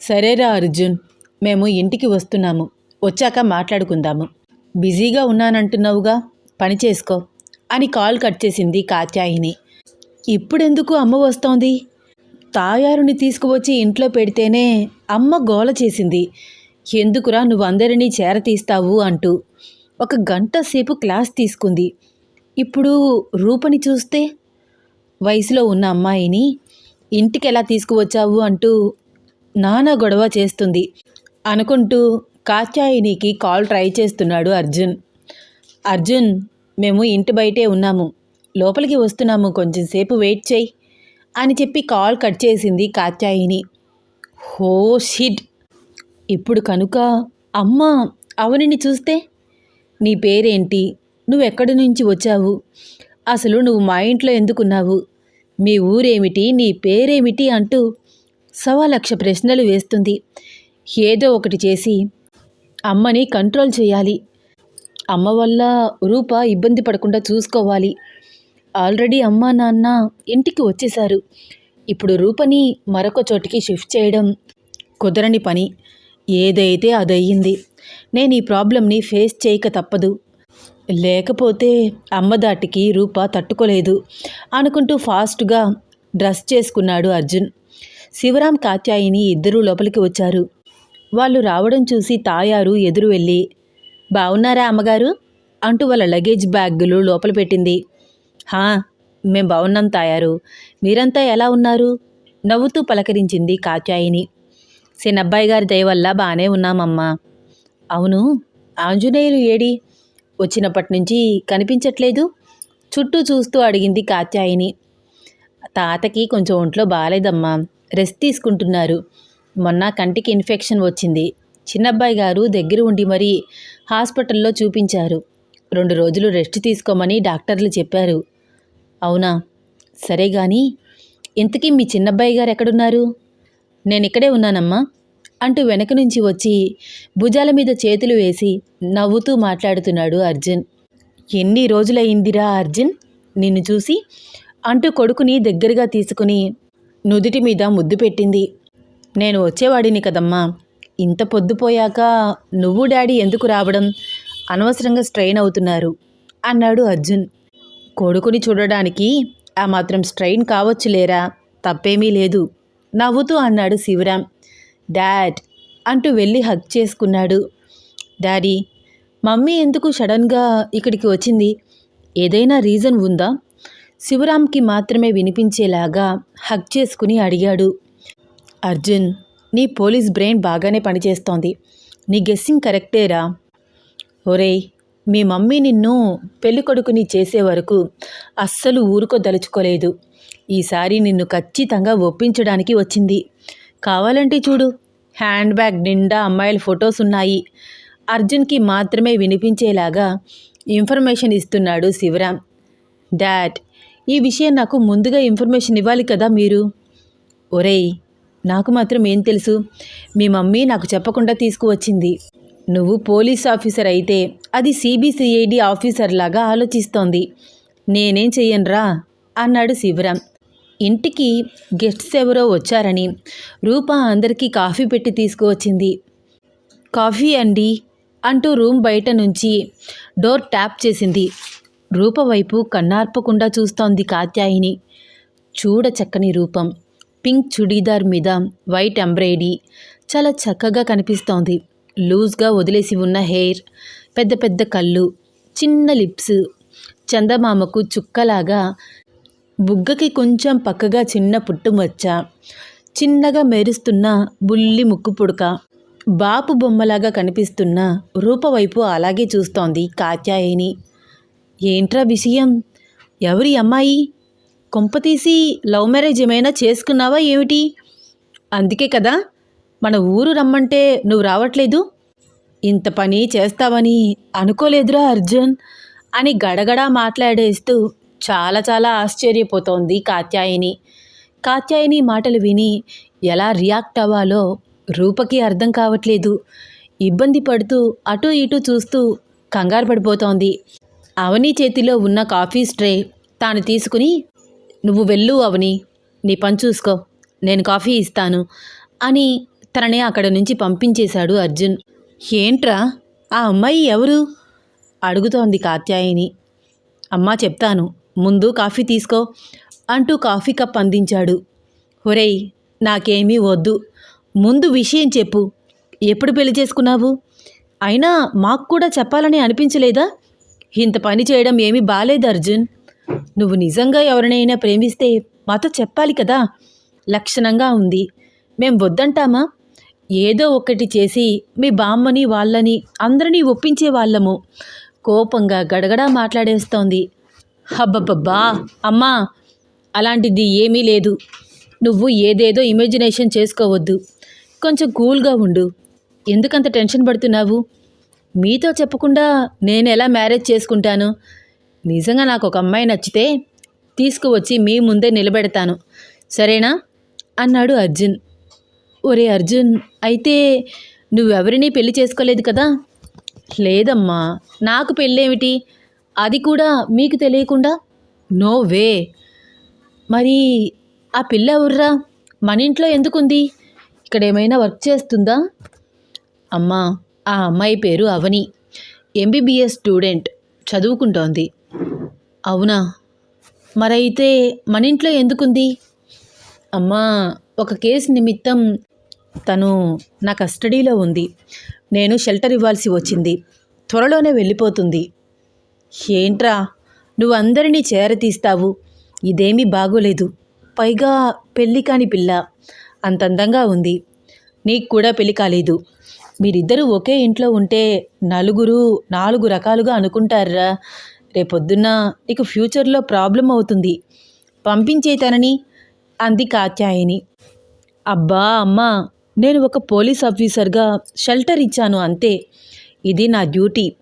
సరేరా అర్జున్ మేము ఇంటికి వస్తున్నాము. వచ్చాక మాట్లాడుకుందాము. బిజీగా ఉన్నానంటున్నావుగా? పని చేసుకో అని కాల్ కట్ చేసింది కాత్యాయిని. ఇప్పుడెందుకు అమ్మ వస్తోంది? తాయారుని తీసుకువచ్చి ఇంట్లో పెడితేనే అమ్మ గోల చేసింది. ఎందుకురా నువ్వు అందరినీ చేరతీస్తావు అంటూ ఒక గంట సేపు క్లాస్ తీసుకుంది. ఇప్పుడు రూపని చూస్తే? వయసులో ఉన్న అమ్మాయిని ఇంటికి ఎలా తీసుకువచ్చావు అంటూ నానా గొడవ చేస్తుంది అనుకుంటూ కాత్యాయినికి కాల్ ట్రై చేస్తున్నాడు అర్జున్. అర్జున్ మేము ఇంటి బయటే ఉన్నాము. లోపలికి వస్తున్నాము. కొంచెం సేపు వెయిట్ చేయి అని చెప్పి కాల్ కట్ చేసింది కాత్యాయిని. హో షిడ్ ఇప్పుడు కనుక అమ్మ అవనిని చూస్తే? నీ పేరేంటి? నువ్వు ఎక్కడి నుంచి వచ్చావు? అసలు నువ్వు మా ఇంట్లో ఎందుకున్నావు? మీ ఊరేమిటి? నీ పేరేమిటి? అంటూ సవా లక్ష ప్రశ్నలు వేస్తుంది. ఏదో ఒకటి చేసి అమ్మని కంట్రోల్ చేయాలి. అమ్మ వల్ల రూప ఇబ్బంది పడకుండా చూసుకోవాలి. ఆల్రెడీ అమ్మ నాన్న ఇంటికి వచ్చేశారు. ఇప్పుడు రూపని మరొక చోటికి షిఫ్ట్ చేయడం కుదరని పని. ఏదైతే అదయ్యింది నేను ఈ ప్రాబ్లంని ఫేస్ చేయక తప్పదు. లేకపోతే అమ్మ దాటికి రూప తట్టుకోలేదు అనుకుంటూ ఫాస్ట్గా డ్రెస్ చేసుకున్నాడు అర్జున్. శివరాం కాత్యాయిని ఇద్దరూ లోపలికి వచ్చారు. వాళ్ళు రావడం చూసి తాయారు ఎదురు వెళ్ళి బాగున్నారా అమ్మగారు? అంటూ వాళ్ళ లగేజ్ బ్యాగులు లోపల పెట్టింది. హా మేం బాగున్నాం తాయారు. మీరంతా ఎలా ఉన్నారు? నవ్వుతూ పలకరించింది కాత్యాయిని. సినబ్బాయి గారి దయ వల్ల బాగానే ఉన్నామమ్మా. అవును? ఆంజనేయులు ఏడి? వచ్చినప్పటి నుంచి కనిపించట్లేదు? చుట్టూ చూస్తూ అడిగింది కాత్యాయిని. తాతకి కొంచెం ఒంట్లో బాగాలేదమ్మా రెస్ట్ తీసుకుంటున్నారు. మొన్న కంటికి ఇన్ఫెక్షన్ వచ్చింది. చిన్నబ్బాయి గారు దగ్గర ఉండి మరీ హాస్పిటల్లో చూపించారు. రెండు రోజులు రెస్ట్ తీసుకోమని డాక్టర్లు చెప్పారు. అవునా? సరే కానీ ఇంతకీ మీ చిన్నబ్బాయి గారు ఎక్కడున్నారు? నేను ఇక్కడే ఉన్నానమ్మా అంటూ వెనక నుంచి వచ్చి భుజాల మీద చేతులు వేసి నవ్వుతూ మాట్లాడుతున్నాడు అర్జున్. ఎన్ని రోజులయ్యిందిరా అర్జున్? నిన్ను చూసి అంటూ కొడుకుని దగ్గరగా తీసుకుని నుదుటి మీద ముద్దు పెట్టింది. నేను వచ్చేవాడిని కదమ్మా. ఇంత పొద్దుపోయాక నువ్వు డాడీ ఎందుకు రావడం? అనవసరంగా స్ట్రెయిన్ అవుతున్నారు అన్నాడు అర్జున్. కొడుకుని చూడడానికి ఆ మాత్రం స్ట్రెయిన్ కావచ్చులేరా తప్పేమీ లేదు. నవ్వుతూ అన్నాడు శివరాం డాడ్ అంటూ వెళ్ళి హగ్ చేసుకున్నాడు. డాడీ మమ్మీ ఎందుకు సడన్గా ఇక్కడికి వచ్చింది? ఏదైనా రీజన్ ఉందా? శివరాంకి మాత్రమే వినిపించేలాగా హక్ చేసుకుని అడిగాడు. అర్జున్ నీ పోలీస్ బ్రెయిన్ బాగానే పనిచేస్తోంది. నీ గెస్సింగ్ కరెక్టేరా ఒరేయ్ మీ మమ్మీ నిన్ను పెళ్ళి కొడుకుని చేసే వరకు అస్సలు ఊరుకోదలుచుకోలేదు. ఈసారి నిన్ను ఖచ్చితంగా ఒప్పించడానికి వచ్చింది. కావాలంటే చూడు. హ్యాండ్ బ్యాగ్ నిండా అమ్మాయిల ఫొటోస్ ఉన్నాయి. అర్జున్కి మాత్రమే వినిపించేలాగా ఇన్ఫర్మేషన్ ఇస్తున్నాడు శివరాం డాడ్ ఈ విషయం నాకు ముందుగా ఇన్ఫర్మేషన్ ఇవ్వాలి కదా మీరు? ఒరేయ్ నాకు మాత్రం ఏం తెలుసు. మీ మమ్మీ నాకు చెప్పకుండా తీసుకువచ్చింది. నువ్వు పోలీస్ ఆఫీసర్ అయితే అది సిబిసిఐడి ఆఫీసర్ లాగా ఆలోచిస్తోంది. నేనేం చెయ్యనురా? అన్నాడు శివరాం. ఇంటికి గెస్ట్స్ ఎవరో వచ్చారని రూప అందరికీ కాఫీ పెట్టి తీసుకువచ్చింది. కాఫీ అండి అంటూ రూమ్ బయట నుంచి డోర్ ట్యాప్ చేసింది. రూపవైపు కన్నార్పకుండా చూస్తోంది కాత్యాయిని. చూడ చక్కని రూపం. పింక్ చుడీదార్ మీద వైట్ ఎంబ్రాయిడీ చాలా చక్కగా కనిపిస్తోంది. లూజ్గా వదిలేసి ఉన్న హెయిర్. పెద్ద పెద్ద కళ్ళు. చిన్న లిప్స్. చందమామకు చుక్కలాగా బుగ్గకి కొంచెం పక్కగా చిన్న పుట్టుమచ్చ చిన్నగా మెరుస్తున్న బుల్లి ముక్కు పుడక. బాపు బొమ్మలాగా కనిపిస్తున్న రూపవైపు అలాగే చూస్తోంది కాత్యాయని. ఏంట్రా విషయం? ఎవరి అమ్మాయి? కొంపతీసి లవ్ మ్యారేజ్ ఏమైనా చేసుకున్నావా ఏమిటి? అందుకే కదా మన ఊరు రమ్మంటే నువ్వు రావట్లేదు. ఇంత పని చేస్తావని అనుకోలేదురా అర్జున్ అని గడగడా మాట్లాడేస్తూ చాలా చాలా ఆశ్చర్యపోతోంది కాత్యాయని. కాత్యాయని మాటలు విని ఎలా రియాక్ట్ అవ్వాలో రూపకి అర్థం కావట్లేదు. ఇబ్బంది పడుతూ అటు ఇటు చూస్తూ కంగారు పడిపోతోంది. అవని చేతిలో ఉన్న కాఫీ స్ట్రే తాను తీసుకుని నువ్వు వెళ్ళు అవని నీ పని చూసుకో నేను కాఫీ ఇస్తాను అని తనని అక్కడ నుంచి పంపించేశాడు అర్జున్. ఏంట్రా ఆ అమ్మాయి ఎవరు? అడుగుతోంది కాత్యాయని. అమ్మా చెప్తాను ముందు కాఫీ తీసుకో అంటూ కాఫీ కప్ అందించాడు. ఒరేయ్ నాకేమీ వద్దు ముందు విషయం చెప్పు ఎప్పుడు పెళ్ళి చేసుకున్నావు? అయినా మాకు కూడా చెప్పాలని అనిపించలేదా? ఇంత పని చేయడం ఏమీ బాలేదు అర్జున్. నువ్వు నిజంగా ఎవరినైనా ప్రేమిస్తే మాతో చెప్పాలి కదా. లక్షణంగా ఉంది. మేం వద్దంటామా? ఏదో ఒకటి చేసి మీ బామ్మని వాళ్ళని అందరినీ ఒప్పించే వాళ్ళము. కోపంగా గడగడా మాట్లాడేస్తోంది. హబ్బబ్బబ్బా అమ్మా అలాంటిది ఏమీ లేదు. నువ్వు ఏదేదో ఇమాజినేషన్ చేసుకోవద్దు. కొంచెం కూల్గా ఉండు. ఎందుకంత టెన్షన్ పడుతున్నావు? మీతో చెప్పకుండా నేను ఎలా మ్యారేజ్ చేసుకుంటాను? నిజంగా నాకు ఒక అమ్మాయి నచ్చితే తీసుకువచ్చి మీ ముందే నిలబెడతాను. సరేనా? అన్నాడు అర్జున్. ఒరే అర్జున్ అయితే నువ్వెవరినీ పెళ్ళి చేసుకోలేదు కదా? లేదమ్మా నాకు పెళ్ళేమిటి? అది కూడా మీకు తెలియకుండా? No way. మరి ఆ పిల్ల ఎవర్రా? మన ఇంట్లో ఎందుకుంది? ఇక్కడ ఏమైనా వర్క్ చేస్తుందా? అమ్మా ఆ అమ్మాయి పేరు అవని. MBBS student చదువుకుంటోంది. అవునా? మరైతే మన ఇంట్లో ఎందుకుంది? అమ్మా ఒక కేసు నిమిత్తం తను నా కస్టడీలో ఉంది. నేను షెల్టర్ ఇవ్వాల్సి వచ్చింది. త్వరలోనే వెళ్ళిపోతుంది. ఏంట్రా? నువ్వు అందరినీ చేరతీస్తావు ఇదేమీ బాగోలేదు. పైగా పెళ్ళి కాని పిల్ల. అంత అందంగా ఉంది. నీకు కూడా పెళ్ళి కాలేదు. మీరిద్దరూ ఒకే ఇంట్లో ఉంటే నలుగురు నాలుగు రకాలుగా అనుకుంటారా రేపొద్దున్న నీకు ఫ్యూచర్లో ప్రాబ్లం అవుతుంది. పంపించే తనని అంది కాత్యాయని. అబ్బా అమ్మా నేను ఒక పోలీస్ ఆఫీసర్గా షెల్టర్ ఇచ్చాను అంతే. ఇది నా డ్యూటీ.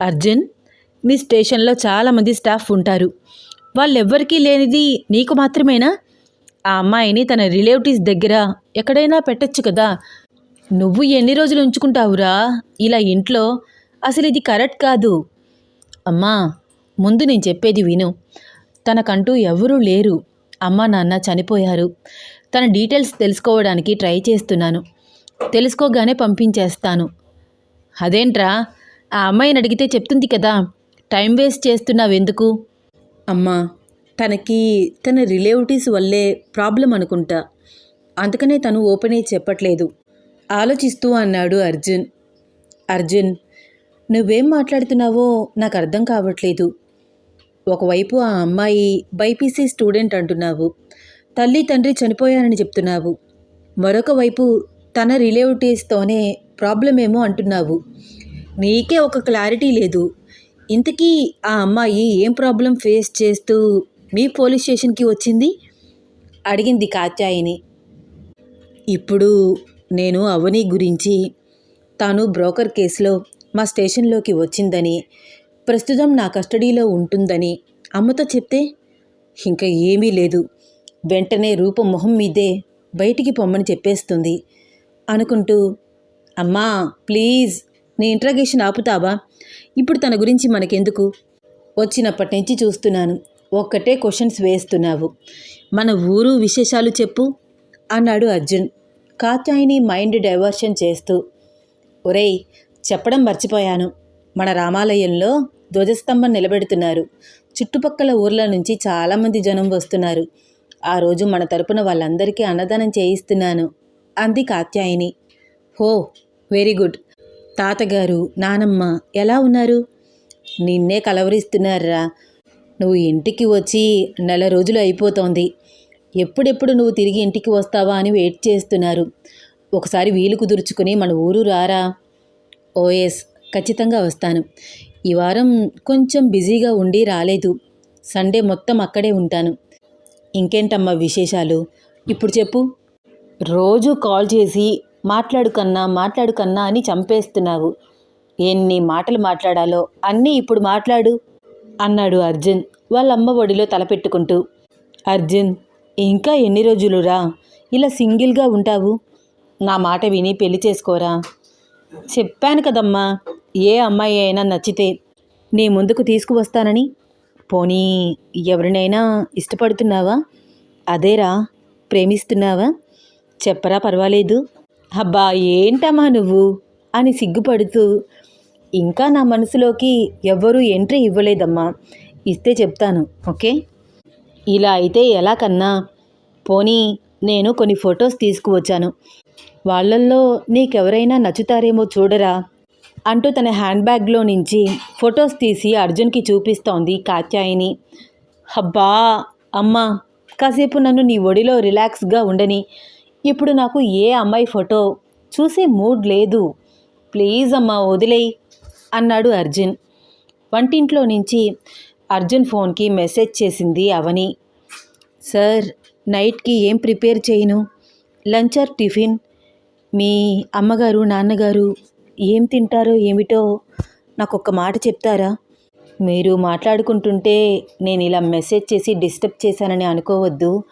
అర్జున్ మీ స్టేషన్లో చాలామంది స్టాఫ్ ఉంటారు. వాళ్ళెవ్వరికీ లేనిది నీకు మాత్రమేనా? ఆ అమ్మాయిని తన రిలేటివ్స్ దగ్గర ఎక్కడైనా పెట్టచ్చు కదా. నువ్వు ఎన్ని రోజులు ఉంచుకుంటావురా? ఇలా ఇంట్లో అసలు ఇది కరెక్ట్ కాదు. అమ్మా ముందు నేను చెప్పేది విను. తనకంటూ ఎవరూ లేరు. అమ్మ నాన్న చనిపోయారు. తన డీటెయిల్స్ తెలుసుకోవడానికి ట్రై చేస్తున్నాను. తెలుసుకోగానే పంపించేస్తాను. అదేంట్రా? ఆ అమ్మాయిని అడిగితే చెప్తుంది కదా టైం వేస్ట్ చేస్తున్నావెందుకు? అమ్మా తనకి తన రిలేటివ్స్ వల్లే ప్రాబ్లం అనుకుంటా. అందుకనే తను ఓపెన్ అయి చెప్పట్లేదు. ఆలోచిస్తూ అన్నాడు అర్జున్. అర్జున్ నువ్వేం మాట్లాడుతున్నావో నాకు అర్థం కావట్లేదు. ఒకవైపు ఆ అమ్మాయి బైపీసీ స్టూడెంట్ అంటున్నావు తల్లి తండ్రి చనిపోయారని చెప్తున్నావు. మరొక వైపు తన రిలేటివ్స్తోనే ప్రాబ్లం ఏమో అంటున్నావు. నీకే ఒక క్లారిటీ లేదు. ఇంతకీ ఆ అమ్మాయి ఏం ప్రాబ్లం ఫేస్ చేస్తూ మీ పోలీస్ స్టేషన్కి వచ్చింది? అడిగింది కాత్యాయిని. ఇప్పుడు నేను అవని గురించి తాను బ్రోకర్ కేసులో మా స్టేషన్లోకి వచ్చిందని ప్రస్తుతం నా కస్టడీలో ఉంటుందని అమ్మతో చెప్తే ఇంకా ఏమీ లేదు. వెంటనే రూపం మొహం మీదే బయటికి పొమ్మని చెప్పేస్తుంది. అనుకుంటూ అమ్మా ప్లీజ్ నీ ఇంట్రాగేషన్ ఆపుతావా? ఇప్పుడు తన గురించి మనకెందుకు? వచ్చినప్పటి నుంచి చూస్తున్నాను. ఒక్కటే క్వశ్చన్స్ వేస్తున్నావు. మన ఊరు విశేషాలు చెప్పు అన్నాడు అర్జున్. కాత్యాయిని మైండ్ డైవర్షన్ చేస్తూ ఒరేయ్ చెప్పడం మర్చిపోయాను. మన రామాలయంలో ధ్వజస్తంభం నిలబెడుతున్నారు. చుట్టుపక్కల ఊర్ల నుంచి చాలామంది జనం వస్తున్నారు. ఆ రోజు మన తరపున వాళ్ళందరికీ అన్నదానం చేయిస్తున్నాను అంది కాత్యాయిని. హో వెరీ గుడ్. తాతగారు నానమ్మ ఎలా ఉన్నారు? నిన్నే కలవరిస్తున్నారా? నువ్వు ఇంటికి వచ్చి నెల రోజులు అయిపోతోంది. ఎప్పుడెప్పుడు నువ్వు తిరిగి ఇంటికి వస్తావా అని వెయిట్ చేస్తున్నారు. ఒకసారి వీలు కుదుర్చుకుని మన ఊరు రారా? ఓఎస్ ఖచ్చితంగా వస్తాను. ఈ వారం కొంచెం బిజీగా ఉండి రాలేదు. సండే మొత్తం అక్కడే ఉంటాను. ఇంకేంటమ్మా విశేషాలు? ఇప్పుడు చెప్పు. రోజు కాల్ చేసి మాట్లాడుకన్నా మాట్లాడుకన్నా అని చంపేస్తున్నావు. ఎన్ని మాటలు మాట్లాడాలో అన్నీ ఇప్పుడు మాట్లాడు అన్నాడు అర్జున్. వాళ్ళ అమ్మ ఒడిలో తలపెట్టుకుంటూ. అర్జున్ ఇంకా ఎన్ని రోజులురా? ఇలా సింగిల్గా ఉంటావు? నా మాట విని పెళ్ళి చేసుకోరా? చెప్పాను కదమ్మా ఏ అమ్మాయి అయినా నచ్చితే నీ ముందుకు తీసుకువస్తానని. పోనీ ఎవరినైనా ఇష్టపడుతున్నావా? అదేరా ప్రేమిస్తున్నావా? చెప్పరా పర్వాలేదు. అబ్బా ఏంటమ్మా నువ్వు? అని సిగ్గుపడుతూ ఇంకా నా మనసులోకి ఎవ్వరూ ఎంట్రీ ఇవ్వలేదమ్మా. ఇస్తే చెప్తాను ఓకే? ఇలా అయితే ఎలా కన్నా? పోనీ నేను కొన్ని ఫొటోస్ తీసుకువచ్చాను. వాళ్ళల్లో నీకెవరైనా నచ్చుతారేమో చూడరా? అంటూ తన హ్యాండ్ బ్యాగ్లో నుంచి ఫొటోస్ తీసి అర్జున్కి చూపిస్తోంది కాత్యాయిని. అబ్బా! అమ్మా! కాసేపు నన్ను నీ ఒడిలో రిలాక్స్గా ఉండని. ఇప్పుడు నాకు ఏ అమ్మాయి ఫోటో? చూసే మూడ్ లేదు. ప్లీజ్ అమ్మా వదిలేయి అన్నాడు అర్జున్. వంటింట్లో నుంచి అర్జున్ ఫోన్కి మెసేజ్ చేసింది అవని. సార్ నైట్కి ఏం ప్రిపేర్ చేయను? Lunch or tiffin? మీ అమ్మగారు నాన్నగారు ఏం తింటారో ఏమిటో నాకు ఒక్క మాట చెప్తారా? మీరు మాట్లాడుకుంటుంటే నేను ఇలా మెసేజ్ చేసి డిస్టర్బ్ చేశానని అనుకోవద్దు.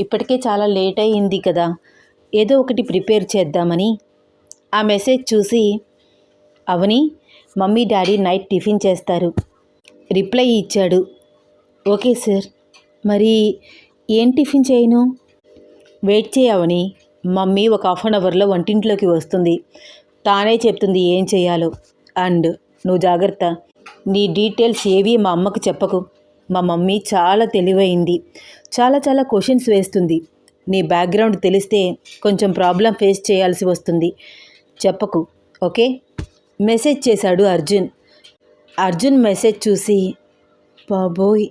ఇప్పటికే చాలా లేట్ అయింది కదా. ఏదో ఒకటి ప్రిపేర్ చేద్దామని. ఆ మెసేజ్ చూసి Avani mummy daddy night tiffin చేస్తారు. రిప్లై ఇచ్చాడు. Okay sir. మరి ఏం టిఫిన్ చేయను? వెయిట్ చేయవని మమ్మీ ఒక హాఫ్ అన్ అవర్లో వంటింట్లోకి వస్తుంది. తానే చెప్తుంది ఏం చేయాలో. అండ్ నువ్వు జాగ్రత్త. నీ డీటెయిల్స్ ఏవి మా అమ్మకు చెప్పకు. మా మమ్మీ చాలా తెలివైంది. చాలా చాలా క్వశ్చన్స్ వేస్తుంది. నీ బ్యాక్గ్రౌండ్ తెలిస్తే కొంచెం ప్రాబ్లం ఫేస్ చేయాల్సి వస్తుంది. చెప్పకు. ఓకే? మెసేజ్ చేశాడు అర్జున్. అర్జున్ మెసేజ్ చూసి బాబోయ్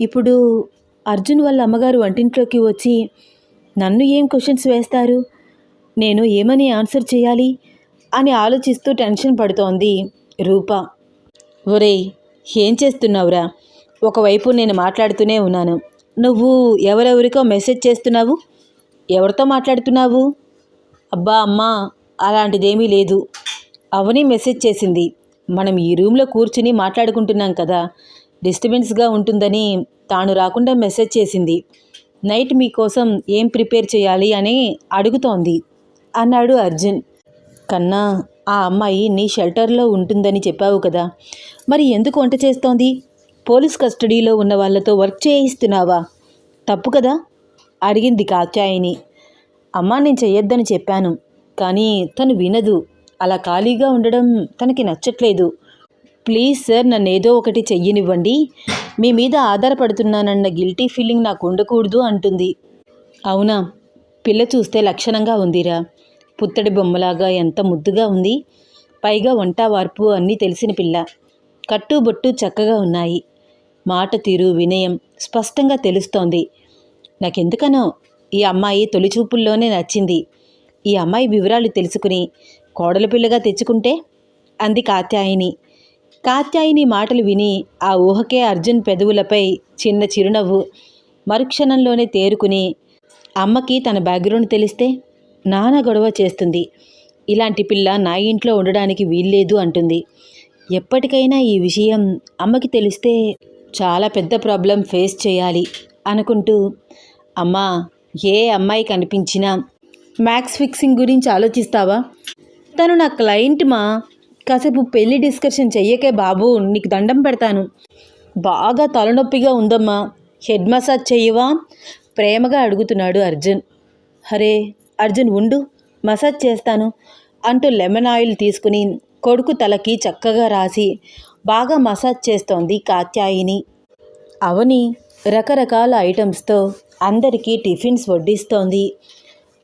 ఇప్పుడు అర్జున్ వాళ్ళ అమ్మగారు వంటింట్లోకి వచ్చి నన్ను ఏం క్వశ్చన్స్ వేస్తారు? నేను ఏమని ఆన్సర్ చేయాలి? అని ఆలోచిస్తూ టెన్షన్ పడుతోంది రూప. ఒరేయ్ ఏం చేస్తున్నావురా? ఒకవైపు నేను మాట్లాడుతూనే ఉన్నాను. నువ్వు ఎవరెవరికో మెసేజ్ చేస్తున్నావు? ఎవరితో మాట్లాడుతున్నావు? అబ్బా అమ్మా అలాంటిదేమీ లేదు. అవని మెసేజ్ చేసింది. మనం ఈ రూమ్లో కూర్చుని మాట్లాడుకుంటున్నాం కదా. డిస్టర్బెన్స్గా ఉంటుందని తాను రాకుండా మెసేజ్ చేసింది. నైట్ మీకోసం ఏం ప్రిపేర్ చేయాలి అని అడుగుతోంది అన్నాడు అర్జున్. కన్నా ఆ అమ్మాయి నీ షెల్టర్లో ఉంటుందని చెప్పావు కదా. మరి ఎందుకు వంట చేస్తోంది? పోలీస్ కస్టడీలో ఉన్న వాళ్ళతో వర్క్ చేయిస్తున్నావా? తప్పు కదా? అడిగింది కాత్యాయిని. అమ్మా నేను చేయొద్దని చెప్పాను. కానీ తను వినదు. అలా ఖాళీగా ఉండడం తనకి నచ్చట్లేదు. ప్లీజ్ సార్ నన్ను ఏదో ఒకటి చెయ్యనివ్వండి. మీ మీద ఆధారపడుతున్నానన్న గిల్టీ ఫీలింగ్ నాకు ఉండకూడదు అంటుంది. అవునా? పిల్ల చూస్తే లక్షణంగా ఉందిరా. పుత్తడి బొమ్మలాగా ఎంత ముద్దుగా ఉంది. పైగా వంట వార్పు అన్నీ తెలిసిన పిల్ల. కట్టుబొట్టు చక్కగా ఉన్నాయి. మాట తీరు వినయం స్పష్టంగా తెలుస్తోంది. నాకెందుకనో ఈ అమ్మాయి తొలిచూపుల్లోనే నచ్చింది. ఈ అమ్మాయి వివరాలు తెలుసుకుని కోడల పిల్లగా తెచ్చుకుంటే? అంది కాత్యాయిని. కాత్యాయిని మాటలు విని ఆ ఊహకే అర్జున్ పెదవులపై చిన్న చిరునవ్వు మరుక్షణంలోనే తేరుకుని అమ్మకి తన బ్యాక్గ్రౌండ్ తెలిస్తే నానా గొడవ చేస్తుంది. ఇలాంటి పిల్ల నా ఇంట్లో ఉండడానికి వీల్లేదు అంటుంది. ఎప్పటికైనా ఈ విషయం అమ్మకి తెలిస్తే చాలా పెద్ద ప్రాబ్లం ఫేస్ చేయాలి అనుకుంటూ అమ్మా ఏ అమ్మాయి కనిపించినా మ్యాక్స్ ఫిక్సింగ్ గురించి ఆలోచిస్తావా? తను నా క్లయింట్ మా. కాసేపు పెళ్ళి డిస్కషన్ చెయ్యకే బాబు నీకు దండం పెడతాను. బాగా తలనొప్పిగా ఉందమ్మా. హెడ్ మసాజ్ చెయ్యవా? ప్రేమగా అడుగుతున్నాడు అర్జున్. హరే అర్జున్ ఉండు మసాజ్ చేస్తాను అంటూ లెమన్ ఆయిల్ తీసుకుని కొడుకు తలకి చక్కగా రాసి బాగా మసాజ్ చేస్తోంది కాత్యాయిని. అవని రకరకాల ఐటమ్స్తో అందరికీ టిఫిన్స్ వడ్డిస్తోంది.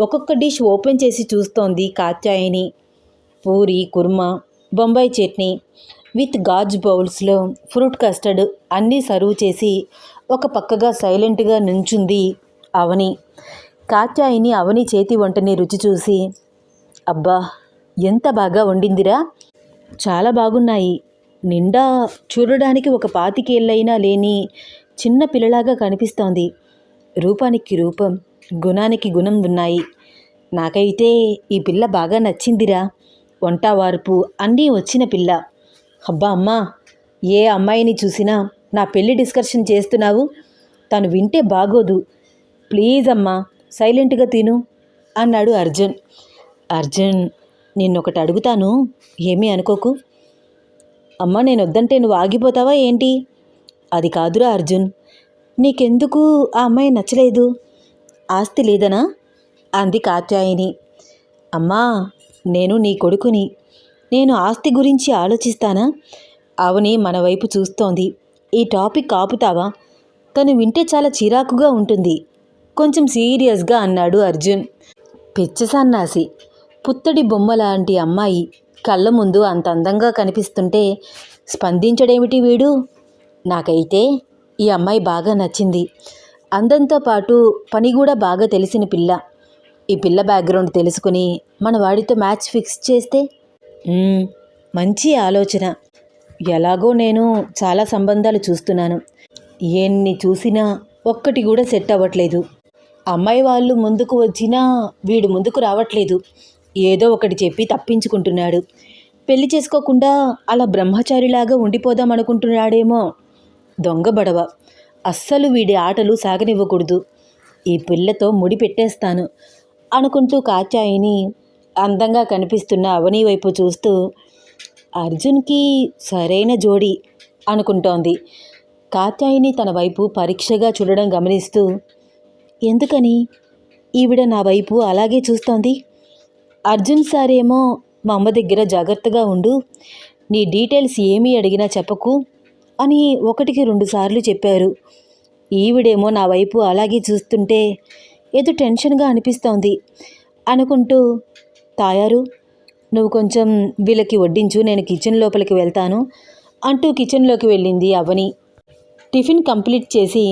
ఒక్కొక్క డిష్ ఓపెన్ చేసి చూస్తోంది కాత్యాయిని. పూరి కుర్మా బొంబాయి చట్నీ విత్ గాజ్ బౌల్స్లో ఫ్రూట్ కస్టర్డ్ అన్నీ సర్వ్ చేసి ఒక పక్కగా సైలెంట్గా నుంచుంది అవని. కాత్యాయిని అవని చేతి వంటని రుచి చూసి అబ్బా ఎంత బాగా వండిందిరా? చాలా బాగున్నాయి. నిండా చూడడానికి ఒక పాతికేళ్ళైనా లేని చిన్న పిల్లలాగా కనిపిస్తోంది. రూపానికి రూపం గుణానికి గుణం ఉన్నాయి. నాకైతే ఈ పిల్ల బాగా నచ్చిందిరా. వంట వార్పు అన్నీ వచ్చిన పిల్ల. అబ్బా అమ్మా ఏ అమ్మాయిని చూసినా నా పెళ్ళి డిస్కషన్ చేస్తున్నావు? తను వింటే బాగోదు. ప్లీజ్ అమ్మా సైలెంట్గా తిను అన్నాడు అర్జున్. అర్జున్ నిన్నొకటి అడుగుతాను ఏమీ అనుకోకు. అమ్మ నేను వద్దంటే నువ్వు ఆగిపోతావా ఏంటి? అది కాదురా అర్జున్ నీకెందుకు ఆ అమ్మాయి నచ్చలేదు? ఆస్తి లేదనా? అంది కాత్యాయిని. అమ్మా నేను నీ కొడుకుని. నేను ఆస్తి గురించి ఆలోచిస్తానా? అవని మన వైపు చూస్తోంది. ఈ టాపిక్ ఆపుతావా? తను వింటే చాలా చిరాకుగా ఉంటుంది. కొంచెం సీరియస్గా అన్నాడు అర్జున్. పిచ్చ సన్నాసి పుత్తడి బొమ్మ లాంటి అమ్మాయి. కళ్ళ ముందు అంత అందంగా కనిపిస్తుంటే స్పందించడేమిటి వీడు? నాకైతే ఈ అమ్మాయి బాగా నచ్చింది. అందంతో పాటు పని కూడా బాగా తెలిసిన పిల్ల. ఈ పిల్ల బ్యాక్గ్రౌండ్ తెలుసుకుని మన వాడితో మ్యాచ్ ఫిక్స్ చేస్తే? మంచి ఆలోచన. ఎలాగో నేను చాలా సంబంధాలు చూస్తున్నాను. ఎన్ని చూసినా ఒక్కటి కూడా సెట్ అవ్వట్లేదు. అమ్మాయి వాళ్ళు ముందుకు వచ్చినా వీడు ముందుకు రావట్లేదు. ఏదో ఒకటి చెప్పి తప్పించుకుంటున్నాడు. పెళ్ళి చేసుకోకుండా అలా బ్రహ్మచారిలాగా ఉండిపోదాం అనుకుంటున్నాడేమో. దొంగ బడవ. అస్సలు వీడి ఆటలు సాగనివ్వకూడదు. ఈ పిల్లతో ముడి పెట్టేస్తాను అనుకుంటూ కాచాయిని అందంగా కనిపిస్తున్న అవని వైపు చూస్తూ అర్జున్కి సరైన జోడి అనుకుంటోంది. కాత్యాయిని తన వైపు పరీక్షగా చూడడం గమనిస్తూ ఎందుకని? ఈవిడ నా వైపు అలాగే చూస్తోంది. అర్జున్ సారేమో మా అమ్మ దగ్గర జాగ్రత్తగా ఉండు నీ డీటెయిల్స్ ఏమీ అడిగినా చెప్పకు అని ఒకటికి రెండుసార్లు చెప్పారు. ఈవిడేమో నా వైపు అలాగే చూస్తుంటే ఏదో టెన్షన్గా అనిపిస్తోంది. అనుకుంటూ తాయారు నువ్వు కొంచెం వీళ్ళకి వడ్డించు నేను కిచెన్ లోపలికి వెళ్తాను అంటూ కిచెన్లోకి వెళ్ళింది అవని. టిఫిన్ కంప్లీట్ చేసి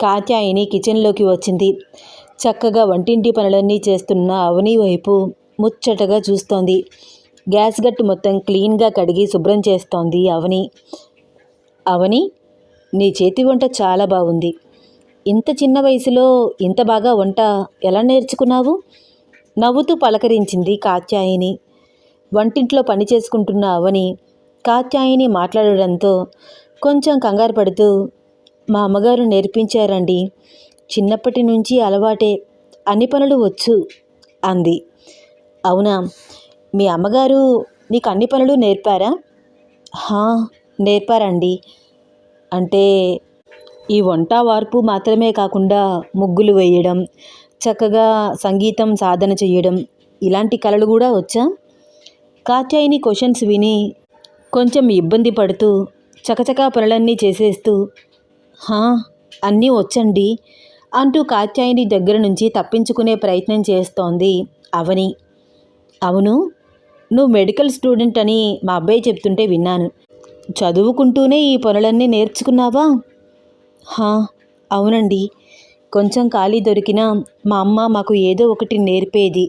కాత్యాయిని కిచెన్లోకి వచ్చింది. చక్కగా వంటింటి పనులన్నీ చేస్తున్న అవని వైపు ముచ్చటగా చూస్తోంది. గ్యాస్ గట్టు మొత్తం క్లీన్గా కడిగి శుభ్రం చేస్తోంది అవని. అవని నీ చేతి వంట చాలా బాగుంది ఇంత చిన్న వయసులో ఇంత బాగా వంట ఎలా నేర్చుకున్నావు? నవ్వుతూ పలకరించింది కాత్యాయిని. వంటింట్లో పని చేసుకుంటున్న అవని కాత్యాయిని మాట్లాడడంతో కొంచెం కంగారు పడుతూ మా అమ్మగారు నేర్పించారండి. చిన్నప్పటి నుంచి అలవాటే అన్ని పనులు వచ్చు అంది. అవునా? మీ అమ్మగారు నీకు అన్ని పనులు నేర్పారా? హా నేర్పారండి. అంటే ఈ వంట వార్పు మాత్రమే కాకుండా ముగ్గులు వేయడం చక్కగా సంగీతం సాధన చేయడం ఇలాంటి కళలు కూడా వచ్చా? కాత్యాయిని క్వశ్చన్స్ విని కొంచెం ఇబ్బంది పడుతూ చకచకా పనులన్నీ చేసేస్తూ హా అన్నీ వచ్చండి అంటూ కాత్యాయిని దగ్గర నుంచి తప్పించుకునే ప్రయత్నం చేస్తోంది అవని. అవును నువ్వు మెడికల్ స్టూడెంట్ అని మా అబ్బాయి చెప్తుంటే విన్నాను. చదువుకుంటూనే ఈ పనులన్నీ నేర్చుకున్నావా? హా అవునండి. కొంచెం ఖాళీ దొరికినా మా అమ్మ మాకు ఏదో ఒకటి నేర్పేది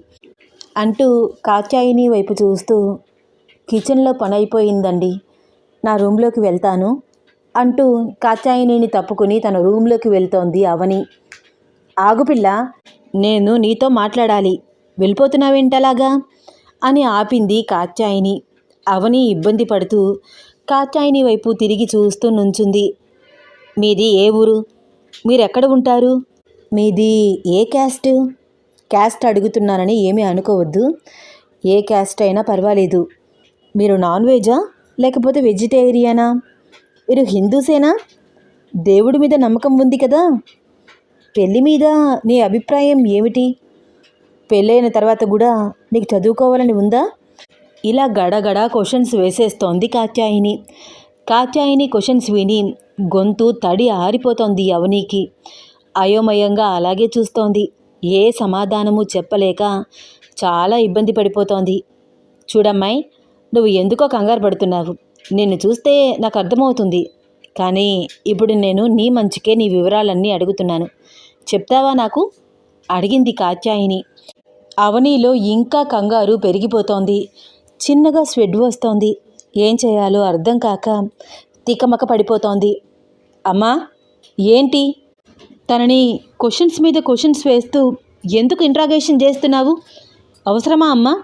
అంటూ కాత్యాయిని వైపు చూస్తూ కిచెన్లో పని అయిపోయిందండి నా రూమ్లోకి వెళ్తాను అంటూ కాత్యాయినిని తప్పుకుని తన రూమ్లోకి వెళ్తోంది అవని. ఆగుపిల్ల నేను నీతో మాట్లాడాలి. వెళ్ళిపోతున్నావేంటలాగా? అని ఆపింది కాత్యాయిని. అవని ఇబ్బంది పడుతూ కాత్యాయిని వైపు తిరిగి చూస్తూ నుంచుంది. మీది ఏ ఊరు? మీరెక్కడ ఉంటారు? మీది ఏ క్యాస్ట్? క్యాస్ట్ అడుగుతున్నానని ఏమీ అనుకోవద్దు. ఏ క్యాస్ట్ అయినా పర్వాలేదు. మీరు నాన్ వెజా? లేకపోతే వెజిటేరియనా? మీరు హిందూసేనా? దేవుడి మీద నమ్మకం ఉంది కదా? పెళ్ళి మీద నీ అభిప్రాయం ఏమిటి? పెళ్ళైన తర్వాత కూడా నీకు చదువుకోవాలని ఉందా? ఇలా గడగడ క్వశ్చన్స్ వేసేస్తోంది కాత్యాయిని. కాత్యాయిని క్వశ్చన్స్ విని గొంతు తడి ఆరిపోతోంది అవనీకి. అయోమయంగా అలాగే చూస్తోంది. ఏ సమాధానము చెప్పలేక చాలా ఇబ్బంది పడిపోతోంది. చూడమ్మాయి నువ్వు ఎందుకో కంగారు పడుతున్నావు? నిన్ను చూస్తే నాకు అర్థమవుతుంది. కానీ ఇప్పుడు నేను నీ మంచికే నీ వివరాలన్నీ అడుగుతున్నాను. చెప్తావా నాకు? అడిగింది కాత్యాయిని. అవనీలో ఇంకా కంగారు పెరిగిపోతోంది. చిన్నగా స్వెడ్ వస్తోంది. ఏం చేయాలో అర్థం కాక తికమక పడిపోతోంది. అమ్మా ఏంటి? తనని క్వశ్చన్స్ మీద క్వశ్చన్స్ వేస్తూ ఎందుకు ఇంట్రాగేషన్ చేస్తున్నావు? అవసరమా అమ్మా?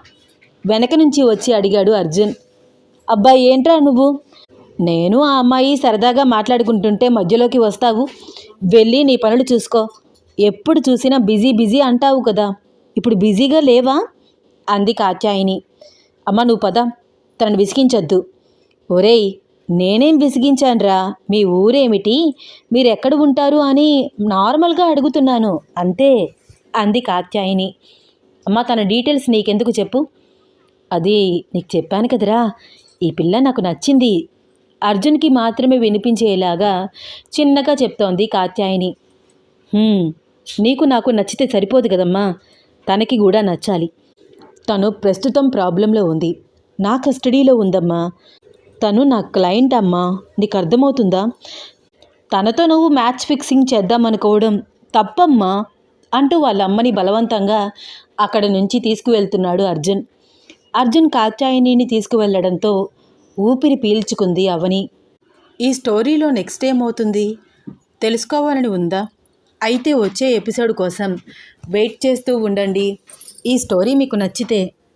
వెనక నుంచి వచ్చి అడిగాడు అర్జున్. అబ్బాయి ఏంట్రా నువ్వు? నేను ఆ అమ్మాయి సరదాగా మాట్లాడుకుంటుంటే మధ్యలోకి వస్తావు. వెళ్ళి నీ పనులు చూసుకో. ఎప్పుడు చూసినా బిజీ బిజీ అంటావు కదా. ఇప్పుడు బిజీగా లేవా? అంది కాత్యాయిని. అమ్మ నువ్వు పద. తనను విసిగించొద్దు. ఒరేయ్ నేనేం విసిగించానురా? మీ ఊరేమిటి? మీరు ఎక్కడ ఉంటారు అని నార్మల్గా అడుగుతున్నాను. అంతే అంది కాత్యాయిని. అమ్మ తన డీటెయిల్స్ నీకెందుకు చెప్పు? అది నీకు చెప్పాను కదరా. ఈ పిల్ల నాకు నచ్చింది. అర్జున్కి మాత్రమే వినిపించేలాగా చిన్నగా చెప్తోంది కాత్యాయిని. నీకు నాకు నచ్చితే సరిపోదు కదమ్మా. తనకి కూడా నచ్చాలి. తను ప్రస్తుతం ప్రాబ్లంలో ఉంది. నా కస్టడీలో ఉందమ్మా. తను నా క్లయింట్ అమ్మా. నీకు అర్థమవుతుందా తనతో నువ్వు మ్యాచ్ ఫిక్సింగ్ చేద్దామనుకోవడం తప్పమ్మా అంటూ వాళ్ళ అమ్మని బలవంతంగా అక్కడ నుంచి తీసుకువెళ్తున్నాడు అర్జున్. అర్జున్ కాత్యాయనిని తీసుకువెళ్ళడంతో ఊపిరి పీల్చుకుంది అవని. ఈ స్టోరీలో నెక్స్ట్ ఏమవుతుంది? తెలుసుకోవాలని ఉందా? అయితే వచ్చే ఎపిసోడ్ కోసం వెయిట్ చేస్తూ ఉండండి. ఈ స్టోరీ మీకు నచ్చితే